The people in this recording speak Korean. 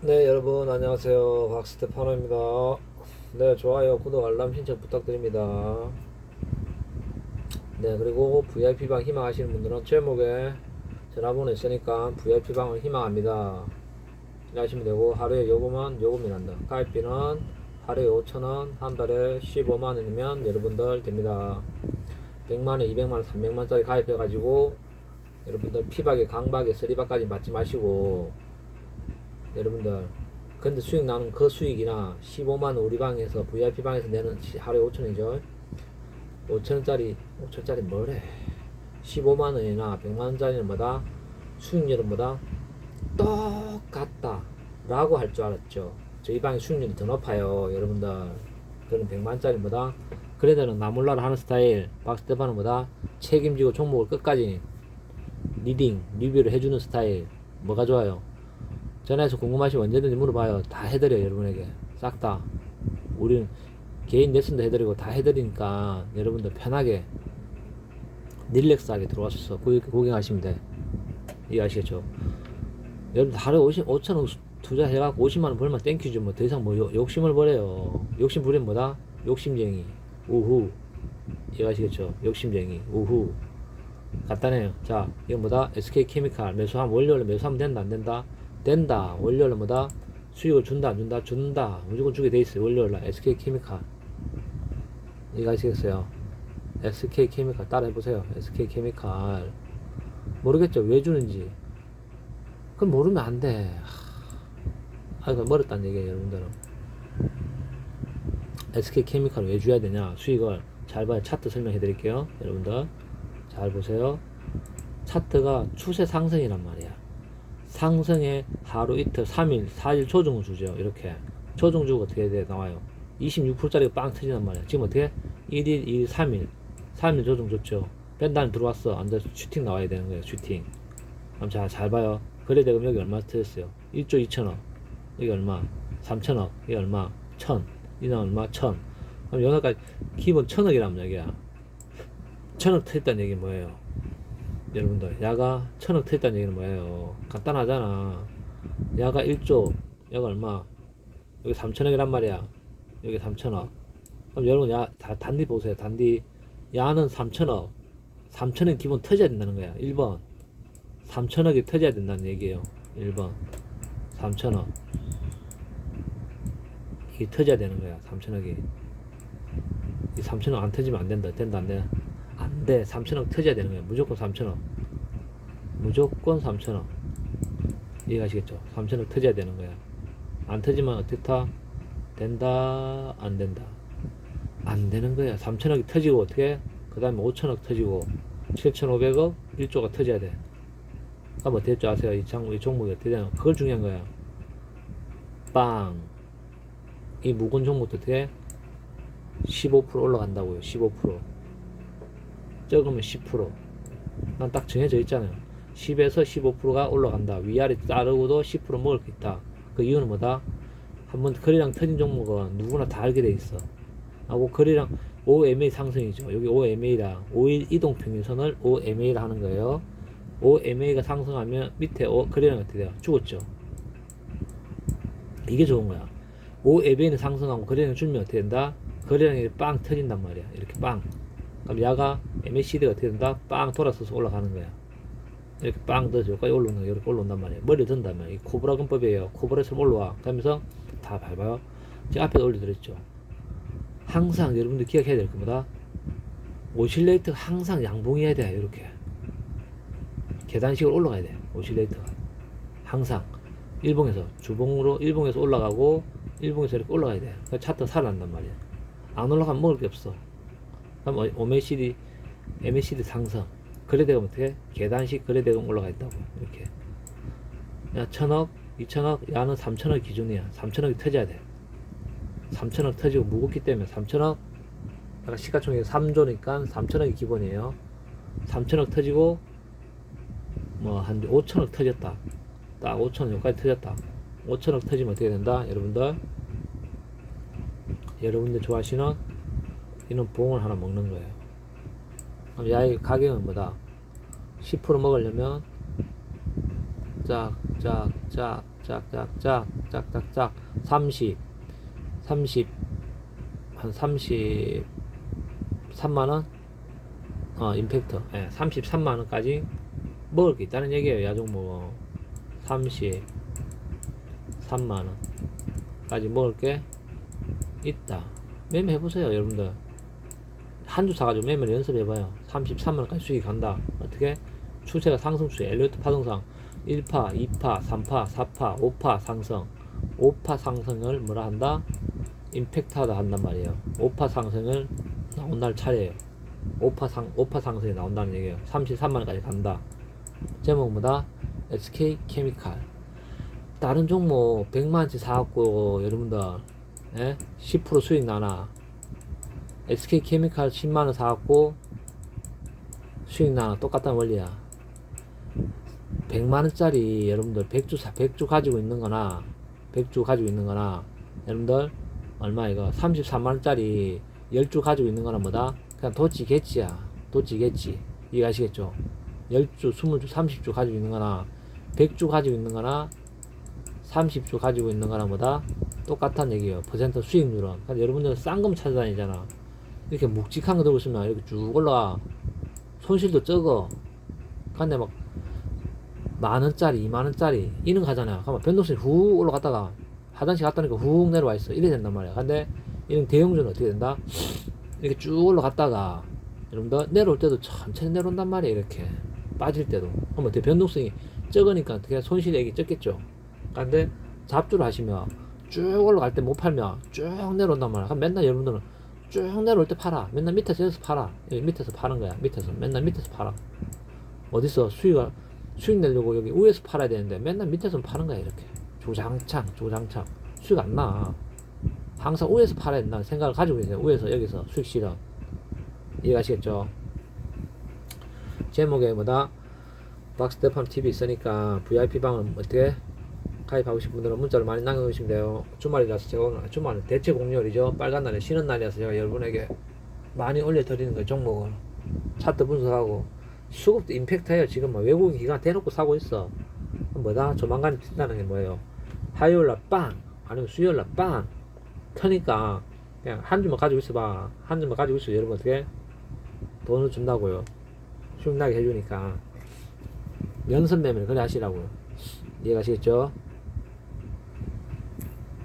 네 여러분 안녕하세요. 박스테파노입니다. 네 좋아요 구독 알람 신청 부탁드립니다. 네 그리고 VIP방 희망하시는 분들은 제목에 전화번호 있으니까 VIP방을 희망합니다. 하시면 되고 하루에 요금은 요금이 난다. 가입비는 하루에 5천원 한 달에 15만원이면 여러분들 됩니다. 100만원 200만원 300만원짜리 가입해 가지고 여러분들 피박에 강박에 쓰리박까지 맞지 마시고 여러분들. 근데 수익 나는 그 수익이나 15만 우리 방에서 VIP 방에서 내는 시- 하루에 5천원이죠. 5천원짜리 5천원짜리 뭐래? 15만 원이나 100만 원짜리는 뭐다? 수익률은 뭐다? 똑같다 라고 할 줄 알았죠. 저희 방의 수익률이 더 높아요 여러분들. 그는 100만 원짜리 뭐다? 그래도는 나 몰라라 하는 스타일. 박스테파는 뭐다? 책임지고 종목을 끝까지 리딩 리뷰를 해주는 스타일. 뭐가 좋아요 전화해서 궁금하시면 언제든지 물어봐요. 다 해드려요, 여러분에게. 싹 다. 우리는 개인 레슨도 해드리고 다 해드리니까 여러분들 편하게 릴렉스하게 들어와셔서 구- 구경하시면 돼. 이해하시겠죠? 여러분들 하루에 50, 5천원 투자해갖고 50만원 벌면 땡큐죠. 뭐 더 이상 뭐 요- 욕심을 버려요. 욕심 부리면 뭐다? 욕심쟁이. 우후. 이해하시겠죠? 욕심쟁이. 우후. 간단해요. 자, 이건 뭐다? SK 케미칼 매수하면 월요일에 매수하면 된다, 안 된다? 된다. 월요일에 뭐다? 수익을 준다, 안 준다? 준다. 무조건 주게 돼 있어요. 월요일날 SK 케미칼. 이거 아시겠어요? SK 케미칼 따라 해보세요. SK 케미칼. 모르겠죠? 왜 주는지. 그건 모르면 안 돼. 하, 아, 이거 멀었다는 얘기예요, 여러분들은. SK 케미칼 왜 줘야 되냐? 수익을 잘 봐요. 차트 설명해 드릴게요. 여러분들. 잘 보세요. 차트가 추세 상승이란 말이야. 상승에 하루 이틀 3일 4일 조정을 주죠. 이렇게. 조정주가 어떻게 돼 나와요. 26%짜리가 빵 터진단 말이야 지금 어떻게? 1일 2일 3일. 3일 조정 줬죠. 뺀다는 들어왔어. 안돼 슈팅 나와야 되는 거예요 슈팅. 그럼 자, 잘 봐요. 거래 대금 여기 얼마 터졌어요? 1조 2천억 여기 얼마? 3천억 여기 얼마? 1000 이는 얼마? 1000 그럼 여기까지 기본 1000억이란 얘기야. 1000억 터졌다는 얘기 뭐예요 여러분들 야가 천억 터졌다는 얘기는 뭐예요? 간단하잖아. 야가 1조 야가 얼마? 여기 3천억이란 말이야. 여기 3천억. 그럼 여러분 야 다, 단디 보세요. 단디. 야는 3천억. 3천억 기본 터져야 된다는 거야. 1번. 3천억이 터져야 된다는 얘기예요. 1번. 3천억. 이게 터져야 되는 거야 3천억이. 이 3천억 안 터지면 안 된다. 된다 안 돼? 안 돼. 3천억 터져야 되는 거야. 무조건 3천억. 무조건 3천억. 이해가시겠죠? 3천억 터져야 되는 거야. 안 터지면 어떻다? 된다? 안 된다? 안 되는 거야. 3천억이 터지고 어떻게? 그 다음에 5천억 터지고 7,500억 1조가 터져야 돼. 그럼 어떻게 될줄 아세요? 이, 장, 이 종목이 어떻게 되나? 그걸 중요한 거야. 빵. 이 묵은 종목도 어떻게? 15% 올라간다고요. 15%. 적으면 10%. 난 딱 정해져 있잖아요. 10에서 15%가 올라간다. 위아래 따르고도 10% 먹을 수 있다. 그 이유는 뭐다? 한번 거래량 터진 종목은 누구나 다 알게 돼 있어. 하고 거래량 OMA 상승이죠. 여기 OMA라 5일 이동 평균선을 OMA라 하는 거예요. OMA가 상승하면 밑에 O 거래량 어떻게 돼요? 죽었죠. 이게 좋은 거야. OMA는 상승하고 거래량 줄면 어떻게 된다? 거래량이 빵 터진단 말이야. 이렇게 빵. 그럼 야가 MACD가 어떻게 된다? 빵 돌아서서 올라가는 거야. 이렇게 빵 떠서 여기까지 올라오는 거야. 이렇게 올라온단 말이야. 머리 든다면. 이 코브라 근법이에요. 코브라처럼 올라와. 그러면서 다 밟아요. 제가 앞에 올려드렸죠. 항상 여러분들 기억해야 될 겁니다. 오실레이트가 항상 양봉해야 돼. 이렇게. 계단식으로 올라가야 돼. 오실레이트가. 항상. 일봉에서, 주봉으로 일봉에서 올라가고, 일봉에서 이렇게 올라가야 돼. 그 차트 살아난단 말이야. 안 올라가면 먹을 게 없어. 그럼 OMCD, MACD 상승. 거래대금 어떻게? 계단식 거래대금 올라가 있다고. 이렇게. 야, 천억, 이천억, 야는 삼천억 기준이야. 삼천억이 터져야 돼. 삼천억 터지고 무겁기 때문에 삼천억, 아까 시가총액 3조니까 삼천억이 기본이에요. 삼천억 터지고, 뭐, 한 5천억 터졌다. 딱 5천억 여기까지 터졌다. 5천억 터지면 어떻게 된다? 여러분들. 여러분들 좋아하시는 이런 봉을 하나 먹는 거예요. 그럼 야의 가격은 뭐다? 10% 먹으려면 짝짝짝짝짝짝짝짝짝짝 30 30 한30 3만원? 어 임팩트. 예, 33만원까지 먹을 게 있다는 얘기예요. 야종목 30 3만원까지 먹을 게 있다. 매매 해보세요 여러분들 한 주 사가지고 매매를 연습해봐요. 33만원까지 수익이 간다. 어떻게? 추세가 상승 추세. 엘리어트 파동상. 1파 2파 3파 4파 5파 상승. 5파 상승을 뭐라 한다? 임팩트하다 한단 말이에요. 5파 상승을 나온 날 차례예요. 5파 상 5파 상승이 나온다는 얘기예요. 33만원까지 간다. 제목보다 SK 케미칼. 다른 종목 100만원치 사갖고 여러분들 예? 10% 수익 나나 SK 케미칼 10만원 사갖고 수익 나나 똑같은 원리야. 100만원짜리 여러분들 100주 사 100주 가지고 있는 거나 100주 가지고 있는 거나 여러분들 얼마 이거? 33만원짜리 10주 가지고 있는 거나 뭐다? 그냥 도치 개치야. 도치 개치. 이해가시겠죠? 10주 20주 30주 가지고 있는 거나 100주 가지고 있는 거나 30주 가지고 있는 거나 뭐다? 똑같은 얘기예요. 퍼센트 수익률은. 그러니까 여러분들 싼 금 찾아다니잖아 이렇게 묵직한 거 들고 있으면 이렇게 쭉 올라가 손실도 적어. 근데 막 만 원짜리 이만 원짜리 이런 거 하잖아요. 그러면 변동성이 훅 올라갔다가 화장실 갔다 오니까 훅 내려와 있어. 이래 된단 말이야. 근데 이런 대형주는 어떻게 된다? 이렇게 쭉 올라갔다가 여러분들 내려올 때도 천천히 내려온단 말이에요 이렇게. 빠질 때도. 그럼 어떻게 변동성이 적으니까 어떻게 손실액이 적겠죠? 근데 잡주를 하시면 쭉 올라갈 때 못 팔면 쭉 내려온단 말이야. 그럼 맨날 여러분들은 쭉 내려올 때 팔아. 맨날 밑에서 여기서 팔아. 여기 밑에서 파는 거야 밑에서. 맨날 밑에서 팔아. 어디서 수익을 수익 내려고 여기 위에서 팔아야 되는데 맨날 밑에서 파는 거야 이렇게. 조장창 조장창. 수익 안 나. 항상 위에서 팔아야 된다는 생각을 가지고 계세요 위에서. 여기서 수익 실현. 이해가시겠죠? 제목에 뭐다? 박스테팜 TV 있으니까 VIP 방은 어떻게 가입하고 싶은 분들은 문자로 많이 남겨주시면 돼요. 주말이라서 제가 오늘 주말은 대체 공휴일이죠. 빨간 날에 쉬는 날이라서 제가 여러분에게 많이 올려드리는 거예요 종목을 차트 분석하고 수급도 임팩트해요. 지금 뭐 외국인 기관 대놓고 사고 있어. 뭐다? 조만간 튄다는 게 뭐예요? 화요일 날 빵 아니면 수요일 날 빵. 터니까 그냥 한 주만 가지고 있어봐. 한 주만 가지고 있어 여러분 어떻게? 돈을 준다고요. 수익나게 해주니까. 연습 매매를 그래 하시라고요. 이해가시겠죠